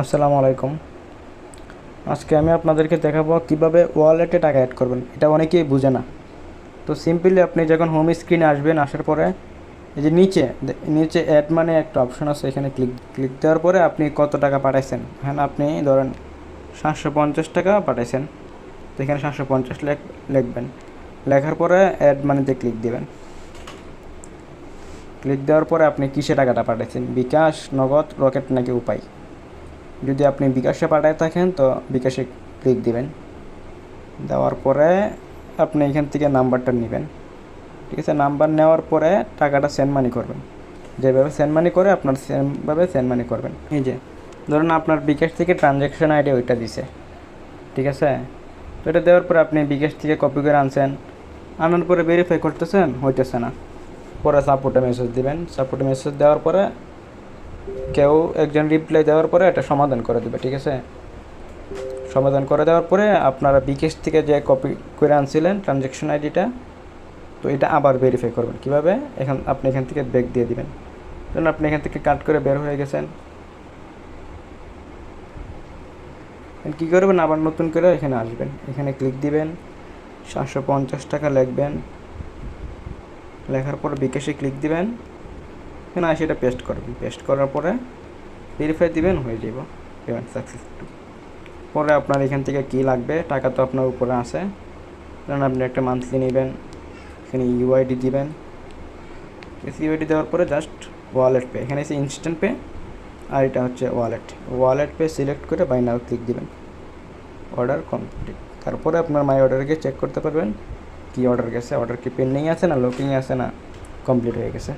আসসালামু আলাইকুম। আজকে আমি আপনাদেরকে দেখাবো কীভাবে ওয়ালেটে টাকা অ্যাড করবেন। এটা অনেকেই বুঝে না। তো সিম্পলি আপনি যখন হোম স্ক্রিনে আসবেন, আসার পরে এই যে নিচে নিচে অ্যাড মানে একটা অপশন আছে, এখানে ক্লিক ক্লিক দেওয়ার পরে আপনি কত টাকা পাঠাইছেন? হ্যাঁ আপনি ধরেন সাতশো পঞ্চাশ টাকা পাঠাইছেন। তো এখানে সাতশো পঞ্চাশ লেখ, লিখবেন। লেখার পরে অ্যাড মানিতে ক্লিক দিবেন। ক্লিক দেওয়ার পরে আপনি কিসে টাকাটা পাঠাইছেন? বিকাশ, নগদ রকেট নাকি উপায়? যদি আপনি বিকাশে পাঠায় থাকেন, তো বিকাশে ক্লিক দিবেন। দেওয়ার পরে আপনি এখান থেকে নাম্বারটা নেবেন। ঠিক আছে, নাম্বার নেওয়ার পরে টাকাটা সেন্ড মানি করবেন। যেভাবে সেন্ড মানি করে, আপনার সেমভাবে সেন্ড মানি করবেন। এই যে, ধরুন আপনার বিকাশ থেকে ট্রানজ্যাকশন আইডি ওইটা দিছে। ঠিক আছে? তো এটা দেওয়ার পরে আপনি বিকাশ থেকে কপি করে আনছেন। আনার পরে ভেরিফাই করতেছেন, হইতেছে না। পরে সাপোর্টে মেসেজ দিবেন। সাপোর্টে মেসেজ দেওয়ার পরে কেউ একজন রিপ্লাই দেওয়ার পরে এটা সমাধান করে দেবে, ঠিক আছে? সমাধান করে দেওয়ার পরে আপনারা বিকেশ থেকে যে কপি করে আনছিলেন ট্রানজ্যাকশন আইডিটা তো এটা আবার ভেরিফাই করবেন। কীভাবে? এখান আপনি এখান থেকে ব্যাক দিয়ে দিবেন। ধরুন আপনি এখান থেকে কাট করে বের হয়ে গেছেন। কী করবেন? আবার নতুন করে এখানে আসবেন। এখানে ক্লিক দিবেন। সাতশো পঞ্চাশ টাকা লিখবেন। লেখার পর বিকাশে ক্লিক দিবেন। এখানে আসে এটা পেস্ট করবেন। পেস্ট করার পরে ভেরিফাই দিবেন, হয়ে যাব পেমেন্ট সাকসেসফুল পরে আপনার এখান থেকে কী লাগবে, টাকা তো আপনার উপরে আছে। ধরুন আপনি একটা মান্থলি নেবেন, এখানে ইউআইডি দিবেন। ইউআইডি দেওয়ার পরে জাস্ট ওয়ালেট পে এখানে এসে ইনস্ট্যান্ট পে আর এটা হচ্ছে ওয়ালেট ওয়ালেট পে সিলেক্ট করে বাই নাও ক্লিক দিবেন। অর্ডার কমপ্লিট তারপরে আপনার মাই অর্ডারে গিয়ে চেক করতে পারবেন, কী অর্ডার গেছে অর্ডার কি পেন্ডিং আছে না লোকিং আছে না কমপ্লিট হয়ে গেছে।